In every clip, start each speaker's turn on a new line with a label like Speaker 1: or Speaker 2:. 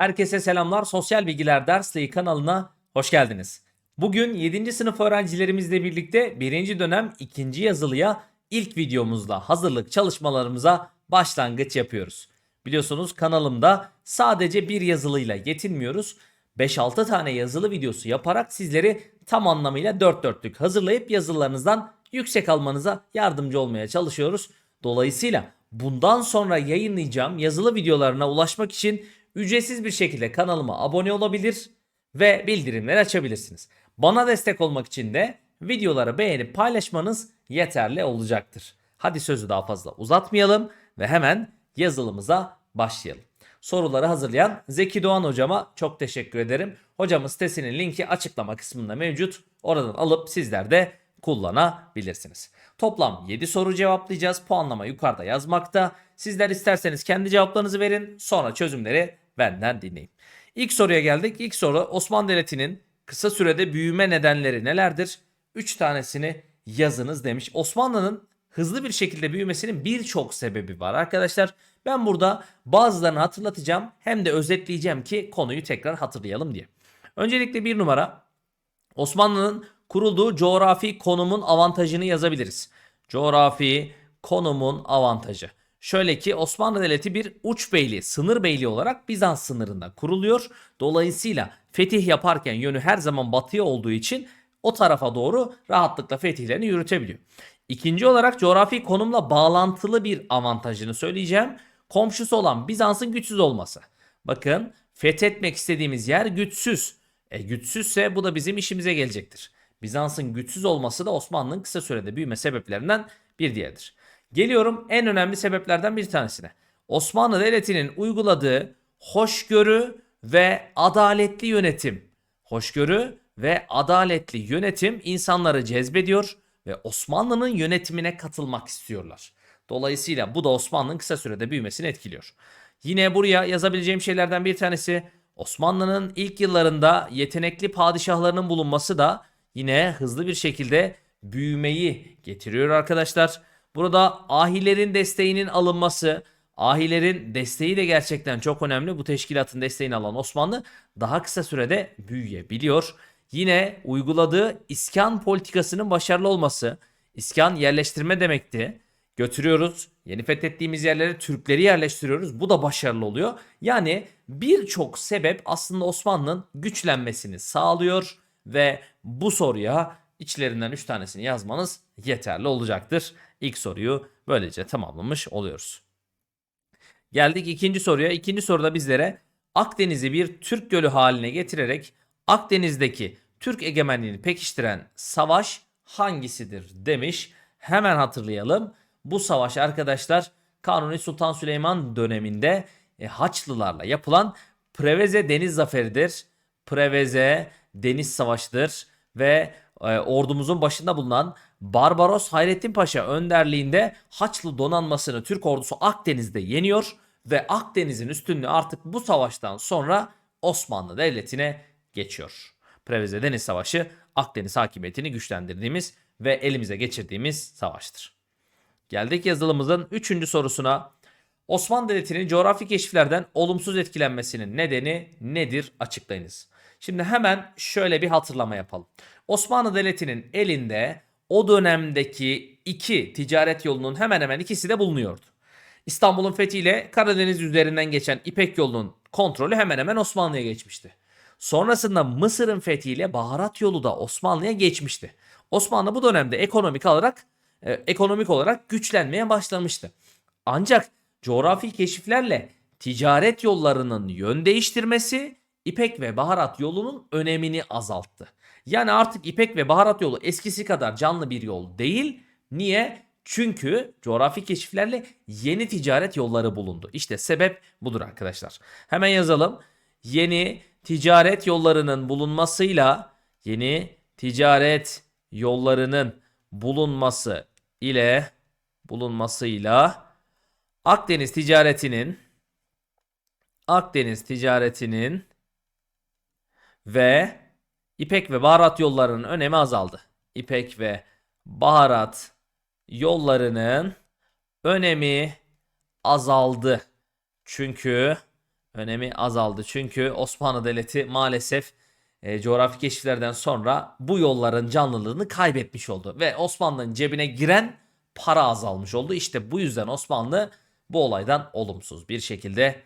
Speaker 1: Herkese selamlar. Sosyal Bilgiler Dersliği kanalına hoş geldiniz. Bugün 7. sınıf öğrencilerimizle birlikte 1. dönem 2. yazılıya ilk videomuzda hazırlık çalışmalarımıza başlangıç yapıyoruz. Biliyorsunuz kanalımda sadece bir yazılıyla yetinmiyoruz. 5-6 tane yazılı videosu yaparak sizleri tam anlamıyla dört dörtlük hazırlayıp yazılarınızdan yüksek almanıza yardımcı olmaya çalışıyoruz. Dolayısıyla bundan sonra yayınlayacağım yazılı videolarına ulaşmak için ücretsiz bir şekilde kanalıma abone olabilir ve bildirimleri açabilirsiniz. Bana destek olmak için de videoları beğenip paylaşmanız yeterli olacaktır. Hadi sözü daha fazla uzatmayalım ve hemen yazılımıza başlayalım. Soruları hazırlayan Zeki Doğan hocama çok teşekkür ederim. Hocamın sitesinin linki açıklama kısmında mevcut. Oradan alıp sizler de kullanabilirsiniz. Toplam 7 soru cevaplayacağız. Puanlama yukarıda yazmakta. Sizler isterseniz kendi cevaplarınızı verin. Sonra çözümleri benden dinleyin. İlk soruya geldik. İlk soru Osmanlı Devleti'nin kısa sürede büyüme nedenleri nelerdir? 3 tanesini yazınız demiş. Osmanlı'nın hızlı bir şekilde büyümesinin birçok sebebi var arkadaşlar. Ben burada bazılarını hatırlatacağım hem de özetleyeceğim ki konuyu tekrar hatırlayalım diye. Öncelikle bir numara Osmanlı'nın kurulduğu coğrafi konumun avantajını yazabiliriz. Coğrafi konumun avantajı. Şöyle ki Osmanlı Devleti bir uç beyliği, sınır beyliği olarak Bizans sınırında kuruluyor. Dolayısıyla fetih yaparken yönü her zaman batıya olduğu için o tarafa doğru rahatlıkla fetihlerini yürütebiliyor. İkinci olarak coğrafi konumla bağlantılı bir avantajını söyleyeceğim. Komşusu olan Bizans'ın güçsüz olması. Bakın fethetmek istediğimiz yer güçsüz. E güçsüzse bu da bizim işimize gelecektir. Bizans'ın güçsüz olması da Osmanlı'nın kısa sürede büyüme sebeplerinden bir diğeridir. Geliyorum en önemli sebeplerden bir tanesine. Osmanlı Devleti'nin uyguladığı hoşgörü ve adaletli yönetim. Hoşgörü ve adaletli yönetim insanları cezbediyor ve Osmanlı'nın yönetimine katılmak istiyorlar. Dolayısıyla bu da Osmanlı'nın kısa sürede büyümesini etkiliyor. Yine buraya yazabileceğim şeylerden bir tanesi Osmanlı'nın ilk yıllarında yetenekli padişahlarının bulunması da yine hızlı bir şekilde büyümeyi getiriyor arkadaşlar. Burada ahilerin desteğinin alınması, ahilerin desteği de gerçekten çok önemli. Bu teşkilatın desteğini alan Osmanlı daha kısa sürede büyüyebiliyor. Yine uyguladığı iskan politikasının başarılı olması. İskan yerleştirme demekti. Götürüyoruz. Yeni fethettiğimiz yerlere Türkleri yerleştiriyoruz. Bu da başarılı oluyor. Yani birçok sebep aslında Osmanlı'nın güçlenmesini sağlıyor ve bu soruya içlerinden 3 tanesini yazmanız yeterli olacaktır. İlk soruyu böylece tamamlamış oluyoruz. Geldik ikinci soruya. İkinci soruda bizlere Akdeniz'i bir Türk gölü haline getirerek Akdeniz'deki Türk egemenliğini pekiştiren savaş hangisidir demiş. Hemen hatırlayalım. Bu savaş arkadaşlar Kanuni Sultan Süleyman döneminde e, Haçlılarla yapılan Preveze Deniz Zaferi'dir. Preveze Deniz Savaşı'dır ve e, ordumuzun başında bulunan Barbaros Hayrettin Paşa önderliğinde Haçlı donanmasını Türk ordusu Akdeniz'de yeniyor ve Akdeniz'in üstünlüğü artık bu savaştan sonra Osmanlı Devleti'ne geçiyor. Preveze Deniz Savaşı Akdeniz hakimiyetini güçlendirdiğimiz ve elimize geçirdiğimiz savaştır. Geldik yazılımızın 3. sorusuna. Osmanlı Devleti'nin coğrafi keşiflerden olumsuz etkilenmesinin nedeni nedir açıklayınız. Şimdi hemen şöyle bir hatırlama yapalım. Osmanlı Devleti'nin elinde o dönemdeki iki ticaret yolunun hemen hemen ikisi de bulunuyordu. İstanbul'un fethiyle Karadeniz üzerinden geçen İpek yolunun kontrolü hemen hemen Osmanlı'ya geçmişti. Sonrasında Mısır'ın fethiyle baharat yolu da Osmanlı'ya geçmişti. Osmanlı bu dönemde ekonomik olarak e, ekonomik olarak güçlenmeye başlamıştı. Ancak coğrafi keşiflerle ticaret yollarının yön değiştirmesi İpek ve baharat yolunun önemini azalttı. Yani artık İpek ve baharat yolu eskisi kadar canlı bir yol değil. Niye? Çünkü coğrafi keşiflerle yeni ticaret yolları bulundu. İşte sebep budur arkadaşlar. Hemen yazalım. Yeni ticaret yollarının bulunmasıyla yeni ticaret yollarının bulunması ile bulunmasıyla Akdeniz ticaretinin Akdeniz ticaretinin ve İpek ve baharat yollarının önemi azaldı. İpek ve baharat yollarının önemi azaldı. Çünkü önemi azaldı. Çünkü Osmanlı Devleti maalesef e, coğrafi keşiflerden sonra bu yolların canlılığını kaybetmiş oldu. Ve Osmanlı'nın cebine giren para azalmış oldu. İşte bu yüzden Osmanlı bu olaydan olumsuz bir şekilde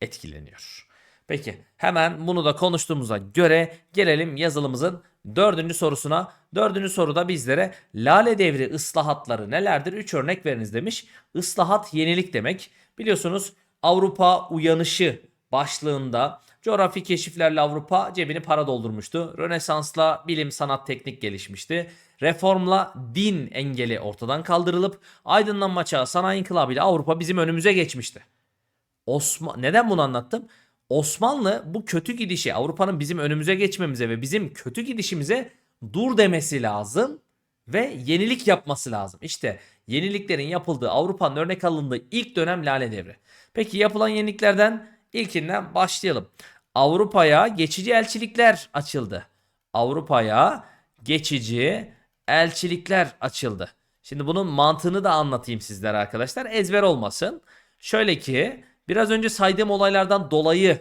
Speaker 1: etkileniyor. Peki hemen bunu da konuştuğumuza göre gelelim yazılımızın dördüncü sorusuna. Dördüncü soruda bizlere Lale Devri ıslahatları nelerdir? Üç örnek veriniz demiş. Islahat yenilik demek. Biliyorsunuz Avrupa uyanışı başlığında coğrafi keşiflerle Avrupa cebini para doldurmuştu. Rönesansla bilim sanat teknik gelişmişti. Reformla din engeli ortadan kaldırılıp aydınlanma çağı sanayi inkılabıyla Avrupa bizim önümüze geçmişti. Osman neden bunu anlattım? Osmanlı bu kötü gidişi Avrupa'nın bizim önümüze geçmemize ve bizim kötü gidişimize dur demesi lazım ve yenilik yapması lazım. İşte yeniliklerin yapıldığı Avrupa'nın örnek alındığı ilk dönem Lale Devri. Peki yapılan yeniliklerden ilkinden başlayalım. Avrupa'ya geçici elçilikler açıldı. Avrupa'ya geçici elçilikler açıldı. Şimdi bunun mantığını da anlatayım sizlere arkadaşlar. Ezber olmasın. Şöyle ki biraz önce saydığım olaylardan dolayı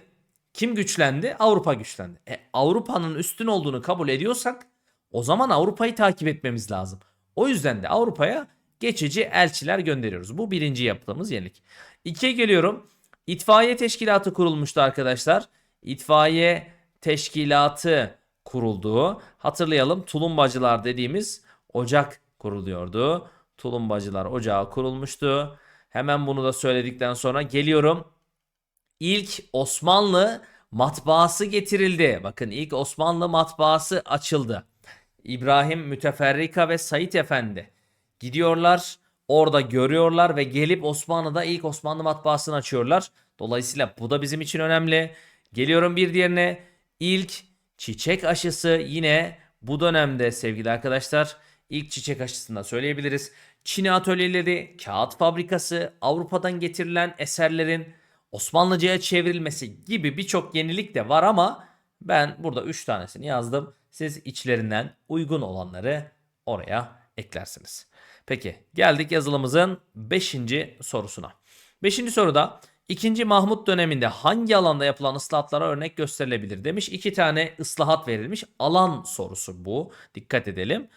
Speaker 1: kim güçlendi? Avrupa güçlendi. E, Avrupa'nın üstün olduğunu kabul ediyorsak o zaman Avrupa'yı takip etmemiz lazım. O yüzden de Avrupa'ya geçici elçiler gönderiyoruz. Bu birinci yaptığımız yenilik. İkiye geliyorum. İtfaiye teşkilatı kurulmuştu arkadaşlar. İtfaiye teşkilatı kurulduğu hatırlayalım tulumbacılar dediğimiz ocak kuruluyordu. Tulumbacılar ocağı kurulmuştu. Hemen bunu da söyledikten sonra geliyorum. İlk Osmanlı matbaası getirildi. Bakın ilk Osmanlı matbaası açıldı. İbrahim Müteferrika ve Said Efendi gidiyorlar. Orada görüyorlar ve gelip Osmanlı'da ilk Osmanlı matbaasını açıyorlar. Dolayısıyla bu da bizim için önemli. Geliyorum bir diğerine. İlk çiçek aşısı yine bu dönemde sevgili arkadaşlar ilk çiçek aşısını da söyleyebiliriz. Çin atölyeleri, kağıt fabrikası, Avrupa'dan getirilen eserlerin Osmanlıca'ya çevrilmesi gibi birçok yenilik de var ama ben burada 3 tanesini yazdım. Siz içlerinden uygun olanları oraya eklersiniz. Peki geldik yazılımızın 5. sorusuna. 5. soruda 2. Mahmut döneminde hangi alanda yapılan ıslahatlara örnek gösterilebilir demiş. 2 tane ıslahat verilmiş. Alan sorusu bu. Dikkat edelim.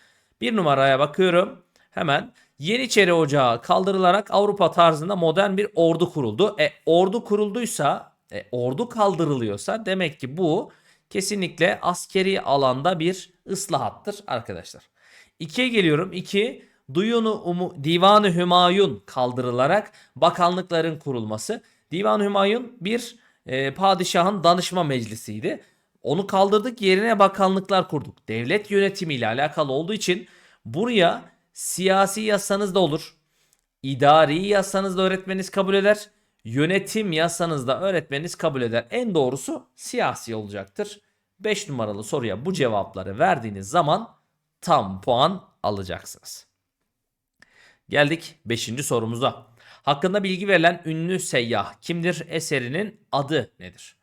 Speaker 1: Bir numaraya bakıyorum. Hemen Yeniçeri Ocağı kaldırılarak Avrupa tarzında modern bir ordu kuruldu. E ordu kurulduysa, e, ordu kaldırılıyorsa demek ki bu kesinlikle askeri alanda bir ıslahattır arkadaşlar. 2'ye geliyorum. 2 Duyunu Umu, Divanı Hümayun kaldırılarak bakanlıkların kurulması. Divan Hümayun bir e, padişahın danışma meclisiydi. Onu kaldırdık yerine bakanlıklar kurduk. Devlet yönetimiyle alakalı olduğu için buraya siyasi yazsanız da olur. İdari yazsanız da öğretmeniniz kabul eder. Yönetim yazsanız da öğretmeniniz kabul eder. En doğrusu siyasi olacaktır. 5 numaralı soruya bu cevapları verdiğiniz zaman tam puan alacaksınız. Geldik 5. sorumuza. Hakkında bilgi verilen ünlü seyyah kimdir? Eserinin adı nedir?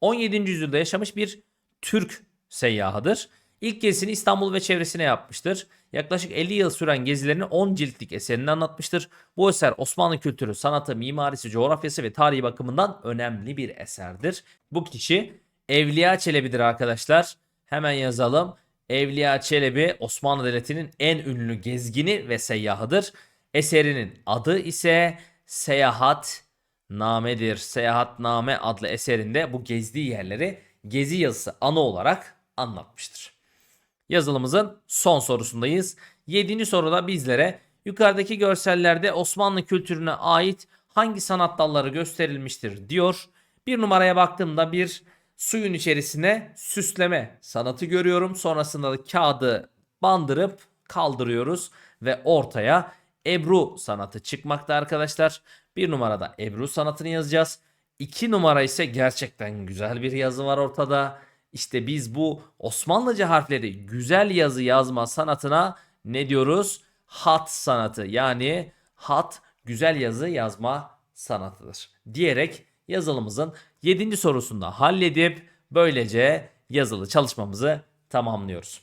Speaker 1: 17. yüzyılda yaşamış bir Türk seyyahıdır. İlk gezisini İstanbul ve çevresine yapmıştır. Yaklaşık 50 yıl süren gezilerini 10 ciltlik eserini anlatmıştır. Bu eser Osmanlı kültürü, sanatı, mimarisi, coğrafyası ve tarihi bakımından önemli bir eserdir. Bu kişi Evliya Çelebi'dir arkadaşlar. Hemen yazalım. Evliya Çelebi Osmanlı Devleti'nin en ünlü gezgini ve seyyahıdır. Eserinin adı ise Seyahat Namedir. Seyahatname adlı eserinde bu gezdiği yerleri gezi yazısı anı olarak anlatmıştır. Yazılımızın son sorusundayız. 7. soruda bizlere yukarıdaki görsellerde Osmanlı kültürüne ait hangi sanat dalları gösterilmiştir diyor. Bir numaraya baktığımda bir suyun içerisine süsleme sanatı görüyorum. Sonrasında da kağıdı bandırıp kaldırıyoruz ve ortaya Ebru sanatı çıkmakta arkadaşlar. Bir numarada Ebru sanatını yazacağız. İki numara ise gerçekten güzel bir yazı var ortada. İşte biz bu Osmanlıca harfleri güzel yazı yazma sanatına ne diyoruz? Hat sanatı yani hat güzel yazı yazma sanatıdır. Diyerek yazılımızın 7. sorusunda halledip böylece yazılı çalışmamızı tamamlıyoruz.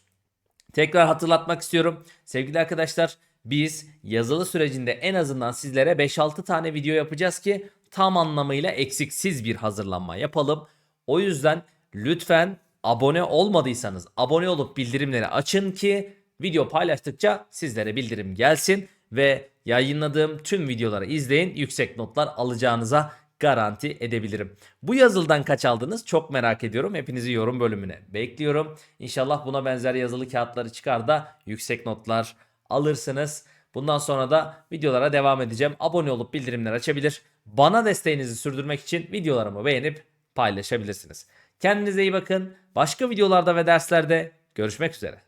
Speaker 1: Tekrar hatırlatmak istiyorum. Sevgili arkadaşlar biz yazılı sürecinde en azından sizlere 5-6 tane video yapacağız ki tam anlamıyla eksiksiz bir hazırlanma yapalım. O yüzden lütfen abone olmadıysanız abone olup bildirimleri açın ki video paylaştıkça sizlere bildirim gelsin ve yayınladığım tüm videoları izleyin yüksek notlar alacağınıza garanti edebilirim. Bu yazılıdan kaç aldınız çok merak ediyorum. Hepinizi yorum bölümüne bekliyorum. İnşallah buna benzer yazılı kağıtları çıkar da yüksek notlar alırsınız. Bundan sonra da videolara devam edeceğim. Abone olup bildirimleri açabilir. Bana desteğinizi sürdürmek için videolarımı beğenip paylaşabilirsiniz. Kendinize iyi bakın. Başka videolarda ve derslerde görüşmek üzere.